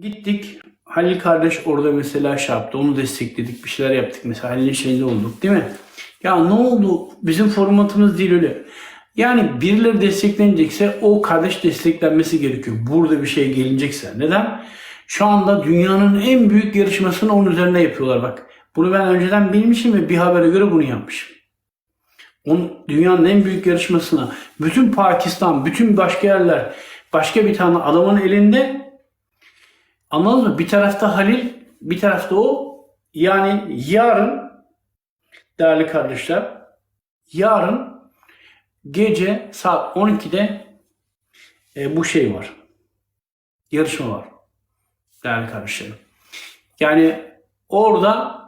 Gittik. Halil kardeş orada mesela şey yaptı. Onu destekledik. Bir şeyler yaptık. Mesela Halil'in şeyinde olduk değil mi? Ya ne oldu? Bizim formatımız değil öyle. Yani birileri desteklenecekse o kardeş desteklenmesi gerekiyor. Burada bir şey gelinecekse. Neden? Şu anda dünyanın en büyük yarışmasını onun üzerine yapıyorlar bak. Bunu ben önceden bilmişim ve bir habere göre bunu yapmışım. Onun, dünyanın en büyük yarışmasına bütün Pakistan, bütün başka yerler, başka bir tane adamın elinde Anladın mı? Bir tarafta Halil, bir tarafta o. Yani yarın değerli kardeşler, yarın gece saat 12'de e, bu şey var. Yarışma var. Değerli kardeşlerim. Yani orada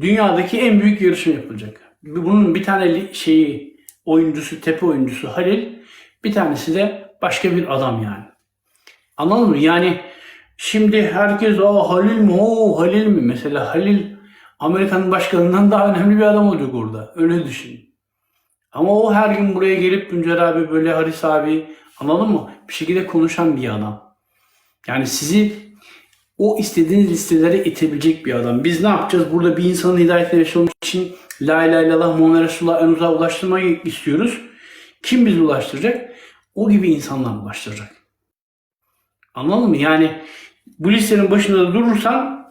dünyadaki en büyük yarışma yapılacak. Bunun bir tane şeyi oyuncusu, tepe oyuncusu Halil, bir tanesi de başka bir adam yani. Anladın mı? Yani şimdi herkes o Halil mi o Halil mi? Mesela Halil Amerika'nın başkanından daha önemli bir adam olacak orada. Öyle düşün. Ama o her gün buraya gelip Tuncer abi böyle Haris abi anladın mı? Bir şekilde konuşan bir adam. Yani sizi o istediğiniz listelere itebilecek bir adam. Biz ne yapacağız? Burada bir insanın hidayetine olmak için La ilahe illallah Muhammed Resulullah uzağa ulaştırmayı istiyoruz. Kim bizi ulaştıracak? O gibi insanlar ulaştıracak. Anladın mı? Yani bu listenin başında da durursan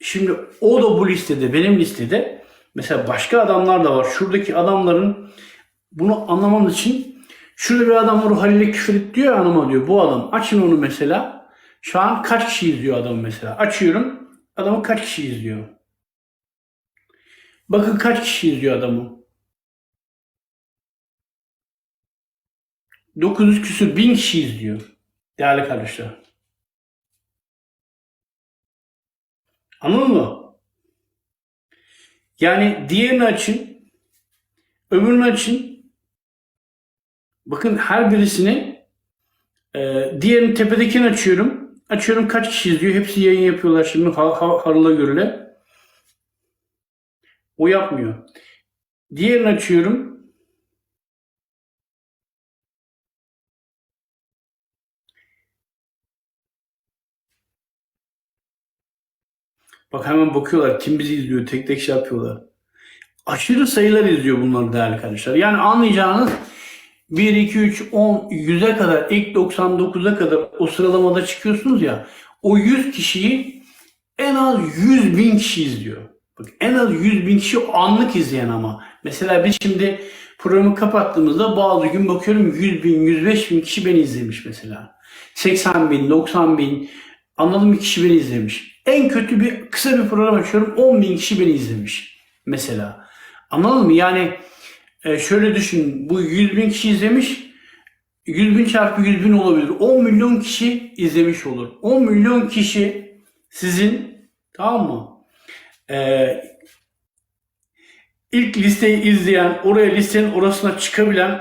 şimdi o da bu listede, benim listede. Mesela başka adamlar da var. Şuradaki adamların bunu anlaman için şurada bir adam var Halil'e küfür diyor ya hanıma diyor. Bu adam. Açın onu mesela. Şu an kaç kişi izliyor adamı mesela. Açıyorum. Adamı kaç kişi izliyor. Bakın kaç kişi izliyor adamı. 900 küsür bin kişi izliyor. Değerli kardeşler. Anladın mı? Yani diğerini açın. Öbürünü açın. Bakın her birisini e, diğerini tepedekini açıyorum. Açıyorum kaç kişi izliyor. Hepsi yayın yapıyorlar şimdi ha, ha, harıla görüle. O yapmıyor. Diğerini açıyorum. Bak hemen bakıyorlar kim bizi izliyor tek tek şey yapıyorlar. Aşırı sayılar izliyor bunlar değerli kardeşler. Yani anlayacağınız 1, 2, 3, 10, 100'e kadar ilk 99'a kadar o sıralamada çıkıyorsunuz ya o 100 kişiyi en az 100 bin kişi izliyor. Bak en az 100 bin kişi anlık izleyen ama. Mesela biz şimdi programı kapattığımızda bazı gün bakıyorum 100 bin, 105 bin kişi beni izlemiş mesela. 80 bin, 90 bin anladın mı kişi beni izlemiş. En kötü bir kısa bir program açıyorum 10 bin kişi beni izlemiş mesela. Anladın mı? Yani e, şöyle düşün bu 100 bin kişi izlemiş 100 bin çarpı 100 bin olabilir. 10 milyon kişi izlemiş olur. 10 milyon kişi sizin tamam mı? Ee, ilk listeyi izleyen, oraya listenin orasına çıkabilen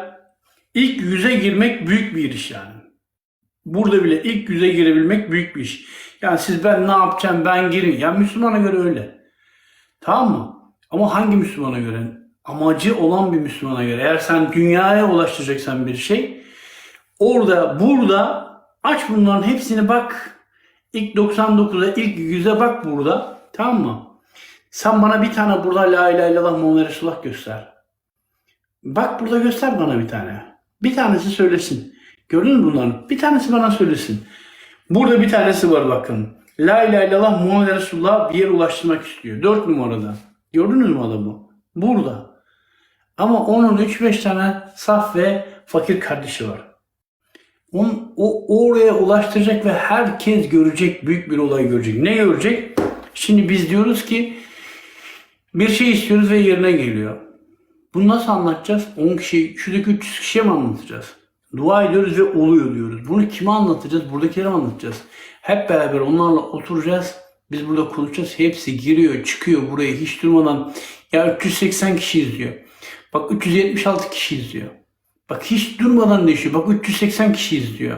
ilk yüze girmek büyük bir iş yani. Burada bile ilk yüze girebilmek büyük bir iş. Yani siz ben ne yapacağım ben gireyim. Yani Müslümana göre öyle. Tamam mı? Ama hangi Müslümana göre? Amacı olan bir Müslümana göre. Eğer sen dünyaya ulaştıracaksan bir şey orada burada aç bunların hepsini bak. İlk 99'a ilk 100'e bak burada. Tamam mı? Sen bana bir tane burada la ilahe illallah Muhammed Resulullah göster. Bak burada göster bana bir tane. Bir tanesi söylesin. Gördün mü bunların? Bir tanesi bana söylesin. Burada bir tanesi var bakın. La ilahe illallah Muhammed Resulullah bir yere ulaştırmak istiyor. Dört numarada. Gördünüz mü adamı? Burada. Ama onun 3-5 tane saf ve fakir kardeşi var. Onun, o oraya ulaştıracak ve herkes görecek, büyük bir olay görecek. Ne görecek? Şimdi biz diyoruz ki bir şey istiyoruz ve yerine geliyor. Bunu nasıl anlatacağız? 10 kişi, şuradaki 300 kişiye mi anlatacağız? Dua ediyoruz ve oluyor diyoruz. Bunu kime anlatacağız? Buradakilere mi anlatacağız? Hep beraber onlarla oturacağız. Biz burada konuşacağız. Hepsi giriyor, çıkıyor buraya hiç durmadan. Ya 380 kişi izliyor. Bak 376 kişi izliyor. Bak hiç durmadan değişiyor. Bak 380 kişi izliyor.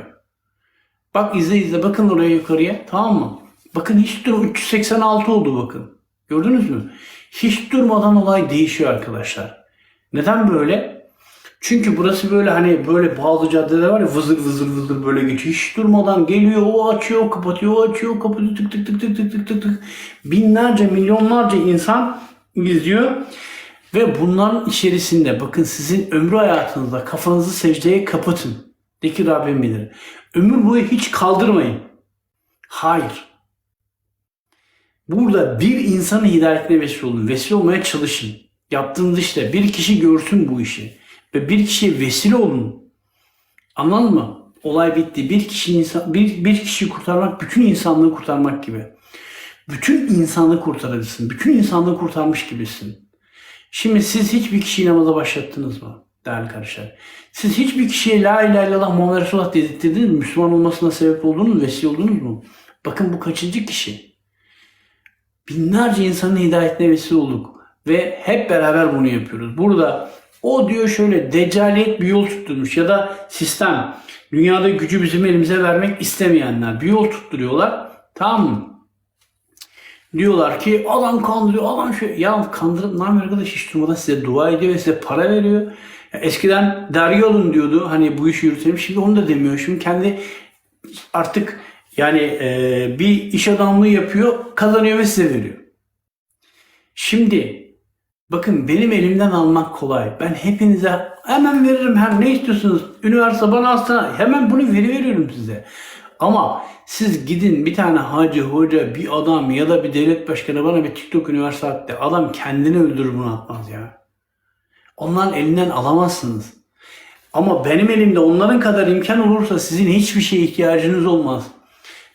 Bak izle izle. Bakın oraya yukarıya. Tamam mı? Bakın hiç dur 386 oldu bakın. Gördünüz mü? Hiç durmadan olay değişiyor arkadaşlar. Neden böyle? Çünkü burası böyle hani böyle bazı caddeler var ya vızır vızır vızır böyle geçiyor. Hiç durmadan geliyor, o açıyor, kapatıyor, o açıyor, kapatıyor, tık tık tık tık tık tık tık tık. Binlerce, milyonlarca insan izliyor. Ve bunların içerisinde bakın sizin ömrü hayatınızda kafanızı secdeye kapatın. De ki Rabbim bilir. Ömür boyu hiç kaldırmayın. Hayır. Burada bir insanın hidayetine vesile olun. Vesile olmaya çalışın. Yaptığınız işte bir kişi görsün bu işi. Ve bir kişiye vesile olun. Anladın mı? Olay bitti. Bir kişi insan, bir, bir kişiyi kurtarmak bütün insanlığı kurtarmak gibi. Bütün insanlığı kurtarırsın. Bütün insanlığı kurtarmış gibisin. Şimdi siz hiçbir kişiyi namaza başlattınız mı? Değerli kardeşler. Siz hiçbir kişiye la ilahe illallah Muhammed Resulullah dedirttiniz mi? Müslüman olmasına sebep oldunuz? Vesile oldunuz mu? Bakın bu kaçıncı kişi? Binlerce insanın hidayetine vesile olduk. Ve hep beraber bunu yapıyoruz. Burada o diyor şöyle deccaliyet bir yol tutturmuş ya da sistem dünyada gücü bizim elimize vermek istemeyenler bir yol tutturuyorlar. Tamam mı? Diyorlar ki adam kandırıyor, adam şey. Ya ne yapıyor arkadaş hiç durmadan size dua ediyor ve size para veriyor. Ya eskiden dergi olun diyordu hani bu işi yürütelim. Şimdi onu da demiyor. Şimdi kendi artık yani e, bir iş adamlığı yapıyor, kazanıyor ve size veriyor. Şimdi bakın benim elimden almak kolay. Ben hepinize hemen veririm her ne istiyorsunuz. Üniversite bana alsana hemen bunu veri veriyorum size. Ama siz gidin bir tane hacı, hoca, bir adam ya da bir devlet başkanı bana bir TikTok üniversite attı. Adam kendini öldürür bunu atmaz ya. Onların elinden alamazsınız. Ama benim elimde onların kadar imkan olursa sizin hiçbir şeye ihtiyacınız olmaz.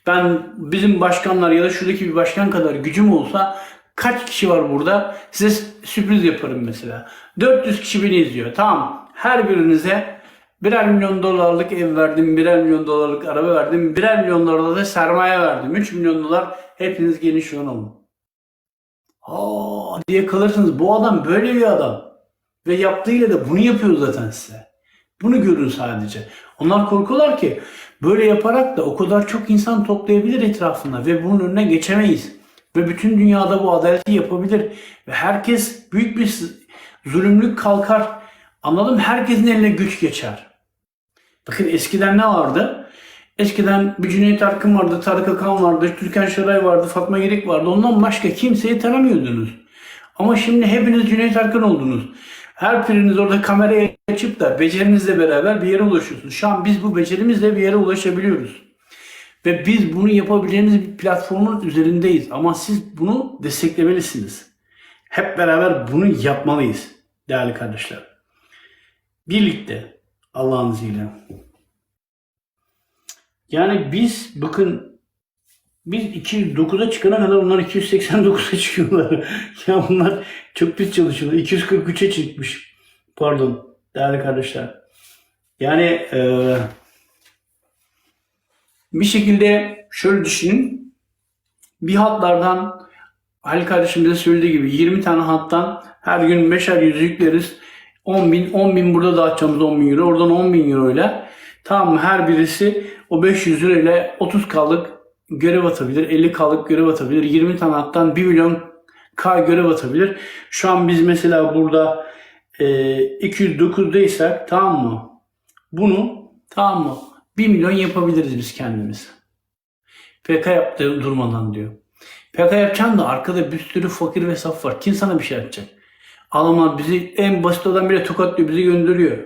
Ben bizim başkanlar ya da şuradaki bir başkan kadar gücüm olsa kaç kişi var burada size sürpriz yaparım mesela. 400 kişi beni izliyor. Tamam. Her birinize birer milyon dolarlık ev verdim, birer milyon dolarlık araba verdim, birer milyon dolarlık da sermaye verdim. 3 milyon dolar hepiniz an olun. Aa diye kalırsınız. Bu adam böyle bir adam. Ve yaptığıyla da bunu yapıyor zaten size. Bunu görün sadece. Onlar korkuyorlar ki böyle yaparak da o kadar çok insan toplayabilir etrafına ve bunun önüne geçemeyiz. Ve bütün dünyada bu adaleti yapabilir. Ve herkes büyük bir zulümlük kalkar. Anladım herkesin eline güç geçer. Bakın eskiden ne vardı? Eskiden bir Cüneyt Arkın vardı, Tarık Akan vardı, Türkan Şoray vardı, Fatma Girik vardı. Ondan başka kimseyi tanımıyordunuz. Ama şimdi hepiniz Cüneyt Arkın oldunuz. Her biriniz orada kamerayı açıp da becerinizle beraber bir yere ulaşıyorsunuz. Şu an biz bu becerimizle bir yere ulaşabiliyoruz. Ve biz bunu yapabileceğiniz bir platformun üzerindeyiz. Ama siz bunu desteklemelisiniz. Hep beraber bunu yapmalıyız değerli kardeşler. Birlikte Allah'ın izniyle. Yani biz bakın biz 209'a çıkana kadar onlar 289'a çıkıyorlar. ya bunlar çok pis çalışıyorlar. 243'e çıkmış. Pardon değerli kardeşler. Yani eee bir şekilde şöyle düşünün. Bir hatlardan Halil kardeşim de söylediği gibi 20 tane hattan her gün 5'er yüz yükleriz. 10 bin, 10 bin burada dağıtacağımız 10 bin euro. Oradan 10 bin euro ile tamam? Her birisi o 500 lira ile 30 kalık görev atabilir. 50 kalık görev atabilir. 20 tane hattan 1 milyon K görev atabilir. Şu an biz mesela burada e, 209'daysak tamam mı? Bunu tamam mı? 1 milyon yapabiliriz biz kendimiz. PK yaptığı durmadan diyor. PK yapacaksın da arkada bir sürü fakir ve saf var. Kim sana bir şey yapacak? Alman bizi en basit olan bile tokatlıyor, bizi gönderiyor.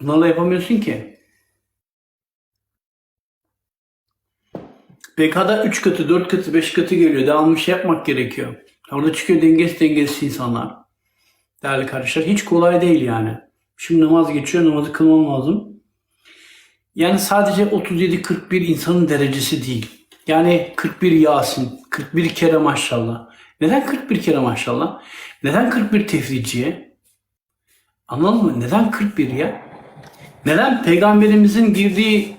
Bunlarla yapamıyorsun ki. PK'da 3 katı, 4 katı, 5 katı geliyor. Devamlı şey yapmak gerekiyor. Orada çıkıyor dengesiz dengesiz insanlar. Değerli kardeşler hiç kolay değil yani. Şimdi namaz geçiyor, namazı kılmam lazım. Yani sadece 37-41 insanın derecesi değil. Yani 41 Yasin, 41 kere maşallah. Neden 41 kere maşallah? Neden 41 tefriciye? Anladın mı? Neden 41 ya? Neden peygamberimizin girdiği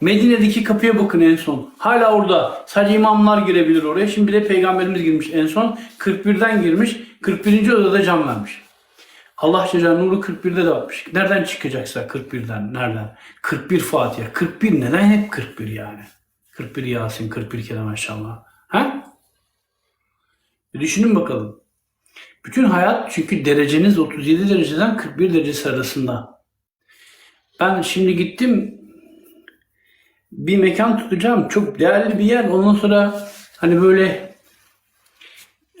Medine'deki kapıya bakın en son. Hala orada. Sadece imamlar girebilir oraya. Şimdi bir de peygamberimiz girmiş en son. 41'den girmiş. 41. odada can vermiş. Allah Celle nuru 41'de de varmış. Nereden çıkacaksa 41'den? Nereden? 41 Fatiha. 41 neden hep 41 yani? 41 Yasin, 41 kere maşallah. Ha? Bir düşünün bakalım. Bütün hayat çünkü dereceniz 37 dereceden 41 derecesi arasında. Ben şimdi gittim bir mekan tutacağım. Çok değerli bir yer. Ondan sonra hani böyle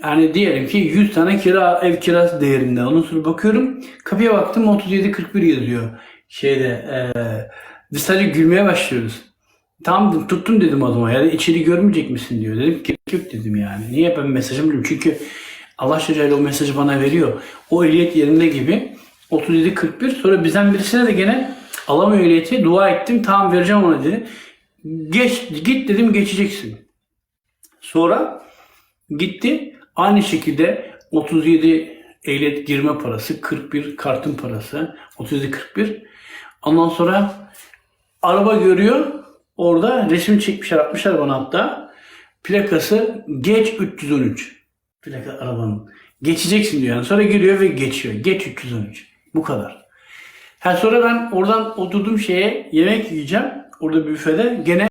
yani diyelim ki 100 tane kira ev kirası değerinde. Ondan sonra bakıyorum kapıya baktım 37-41 yazıyor. Şeyde eee biz sadece gülmeye başlıyoruz. Tamam tuttum dedim o zaman. Yani içeri görmeyecek misin diyor. Dedim ki yok dedim yani. Niye ben mesajımı biliyorum. Çünkü Allah Şecale o mesajı bana veriyor. O ehliyet yerinde gibi 37-41 sonra bizden birisine de gene alamıyor ehliyeti. Dua ettim tamam vereceğim ona dedi. Geç, git dedim geçeceksin. Sonra gitti aynı şekilde 37 ehliyet girme parası, 41 kartın parası, 37-41. Ondan sonra araba görüyor. Orada resim çekmişler, atmışlar bana hatta. Plakası geç 313. Plaka arabanın. Geçeceksin diyor yani. Sonra giriyor ve geçiyor. Geç 313. Bu kadar. Ha sonra ben oradan oturdum şeye yemek yiyeceğim. Orada büfede. Gene